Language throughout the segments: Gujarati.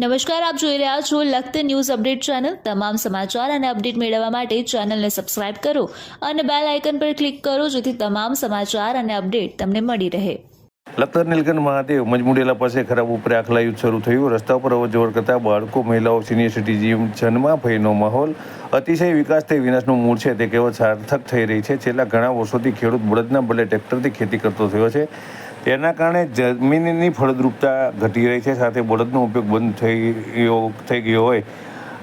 નમસ્કાર, આપ જોઈ રહ્યા છો લખત ન્યૂઝ અપડેટ ચેનલ. તમામ સમાચાર અને અપડેટ મેળવવા માટે ચેનલને સબસ્ક્રાઇબ કરો અને બેલ આઇકન પર ક્લિક કરો જેથી તમામ સમાચાર અને અપડેટ તમને મળી રહે. લખતર નીલકંઠ મહાદેવ મજમુડેલા પાસે ખરાબ ઉપર આખલા યુદ્ધ શરૂ થયું. રસ્તા પર અવરજવર કરતા બાળકો, મહિલાઓ સિનિયર સિટીઝનમાં ભયનો માહોલ. અતિશય વિકાસ થઈ વિનાશનું મૂળ છે. તે કહેવત સાર્થક થઈ રહી છે. છેલ્લા ઘણા વર્ષોથી ખેડૂત બળદના બદલે ટ્રેક્ટરથી ખેતી કરતો થયો છે. તેના કારણે જમીનની ફળદ્રુપતા ઘટી રહી છે, સાથે બળદનો ઉપયોગ બંધ થઈ ગયો થઈ ગયો હોય.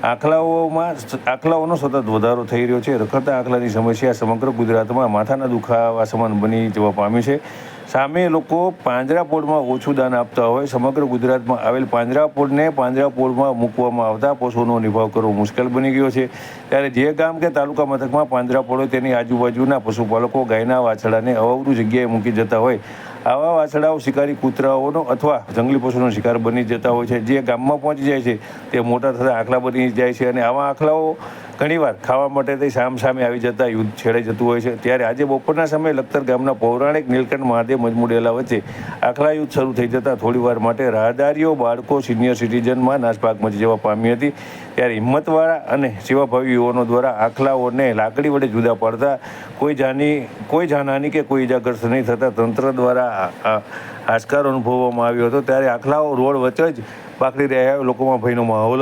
આખલાઓમાં આખલાઓનો સતત વધારો થઈ રહ્યો છે. રખડતા આખલાની સમસ્યા સમગ્ર ગુજરાતમાં માથાના દુખાવા સમાન બની જવા પામી છે. સામે લોકો પાંજરાપોળમાં ઓછું દાન આપતા હોય. સમગ્ર ગુજરાતમાં આવેલ પાંજરાપોળને પાંજરાપોળમાં મૂકવામાં આવતા પશુઓનો નિભાવ કરવો મુશ્કેલ બની ગયો છે. ત્યારે જે ગામ કે તાલુકા મથકમાં પાંજરાપોળ હોય, તેની આજુબાજુના પશુપાલકો ગાયના વાછડાને અવરું જગ્યાએ મૂકી જતા હોય. આવા વાછડાઓ શિકારી કૂતરાઓનો અથવા જંગલી પશુનો શિકાર બની જતા હોય છે. જે ગામમાં પહોંચી જાય છે, તે મોટા થતા આખલા બની જાય છે અને આવા આખલાઓ ઘણીવાર ખાવા માટે તે સામ સામે આવી જતા યુદ્ધ છેડાઈ જતું હોય છે. ત્યારે આજે બપોરના સમયે લખતર ગામના પૌરાણિક નીલકંઠ મહાદેવ મજમુડેલા વચ્ચે આખલા યુદ્ધ શરૂ થઈ જતા થોડીવાર માટે રાહદારીઓ બાળકો સિનિયર સિટીઝનમાં નાસભાગ મચી જવા પામી હતી. ત્યારે હિંમતવાળા અને સેવાભાવી યુવાનો દ્વારા આખલાઓને લાકડી વડે જુદા પાડતા કોઈ જાની, કોઈ જાનહાની કે કોઈ ઇજાગ્રસ્ત નહીં થતા તંત્ર દ્વારા હાશકાર અનુભવવામાં આવ્યો હતો ત્યારે આખલાઓ રોડ વચ્ચે જ પાકડી રહ્યા લોકોમાં ભયનો માહોલ